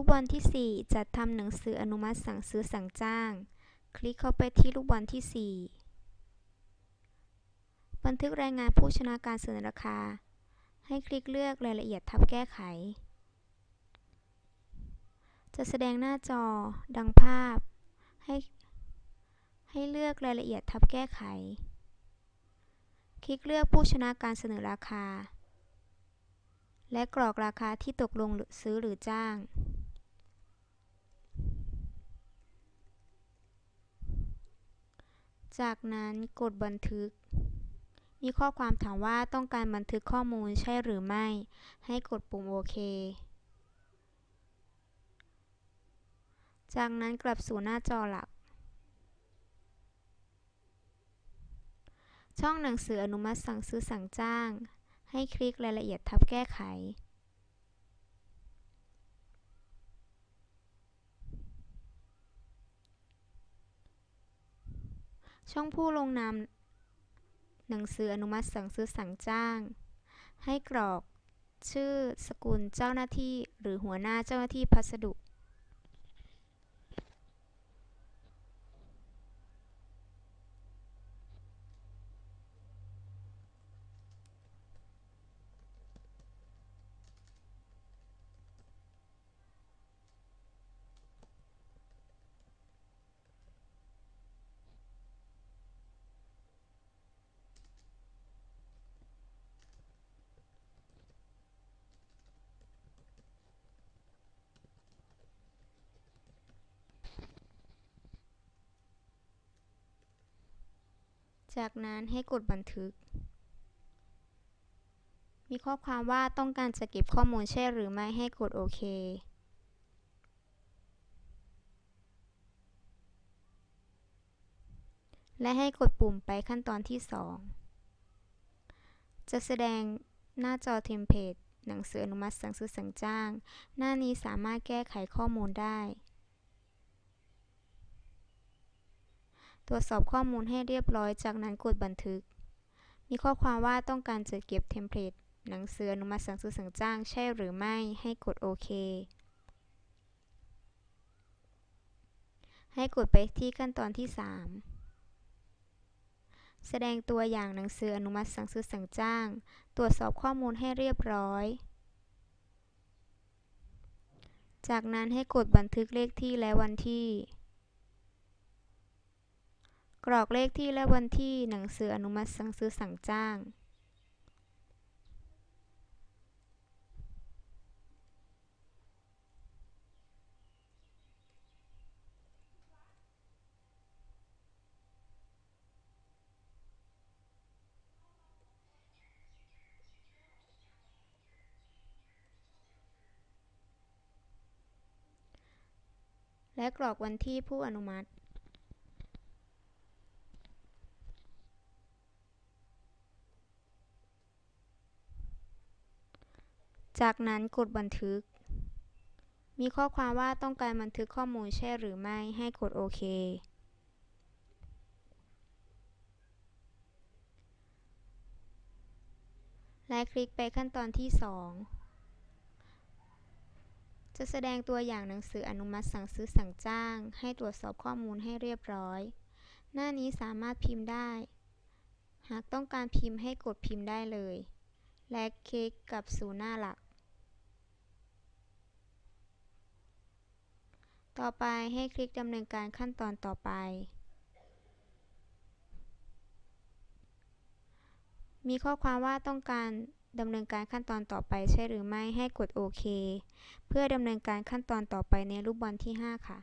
ลูกบอลที่ 4 จัดทำหนังสืออนุมัติสั่งซื้อสั่งจ้าง คลิกเข้าไปที่ลูกบอลที่ 4 บันทึกรายงานผู้ชนะการเสนอราคา ให้คลิกเลือกรายละเอียดทับแก้ไข จะแสดงหน้าจอ ดังภาพ ให้ ให้เลือกรายละเอียดทับแก้ไข คลิกเลือกผู้ชนะการเสนอราคาและกรอกราคาที่ตกลงซื้อหรือจ้าง จากนั้นกดบันทึก มีข้อความถามว่าต้องการบันทึกข้อมูลใช่หรือไม่ ให้กดปุ่มโอเค จากนั้นกลับสู่หน้าจอหลัก ช่องหนังสืออนุมัติสั่งซื้อสั่งจ้าง ให้คลิกรายละเอียดทับแก้ไข ช่องผู้ลงนามหนังสืออนุมัติสั่งซื้อสั่งจ้าง ให้กรอกชื่อสกุลเจ้าหน้าที่ หรือหัวหน้าเจ้าหน้าที่พัสดุ จากนั้นให้กดบันทึก มีข้อความว่าต้องการจะเก็บข้อมูลใช่หรือไม่ให้กดโอเคและให้กดปุ่มไปขั้นตอนที่ 2 จะแสดงหน้าจอเทมเพลตหนังสืออนุมัติสั่งซื้อสั่งจ้าง หน้านี้สามารถแก้ไขข้อมูลได้ ตรวจสอบข้อมูลให้เรียบร้อย จากนั้นกดบันทึก มีข้อความว่าต้องการจะเก็บเทมเพลตหนังสืออนุมัติสั่งซื้อสั่งจ้างใช่หรือไม่ ให้กดโอเค ให้กดไปที่ขั้นตอนที่ 3 แสดงตัวอย่างหนังสืออนุมัติสั่งซื้อสั่งจ้าง ตรวจสอบข้อมูลให้เรียบร้อย จากนั้นให้กดบันทึกเลขที่และวันที่ กรอกเลขที่และวันที่หนังสืออนุมัติสั่งซื้อสั่งจ้างและกรอกวันที่ผู้อนุมัติ จากนั้นกดบันทึก มีข้อความว่าต้องการบันทึกข้อมูลใช่หรือไม่ ให้กดโอเค และคลิกไปขั้นตอนที่ 2 จะแสดงตัวอย่างหนังสืออนุมัติสั่งซื้อสั่งจ้าง ให้ตรวจสอบข้อมูลให้เรียบร้อย หน้านี้สามารถพิมพ์ได้ หากต้องการพิมพ์ให้กดพิมพ์ได้เลย และคลิกกลับสู่หน้าหลัก ต่อไปให้คลิกดำเนินการขั้นตอนต่อไป มีข้อความว่าต้องการดำเนินการขั้นตอนต่อไปใช่หรือไม่ให้กดโอเค เพื่อดำเนินการขั้นตอนต่อไปในรูปบอลที่ 5 ค่ะ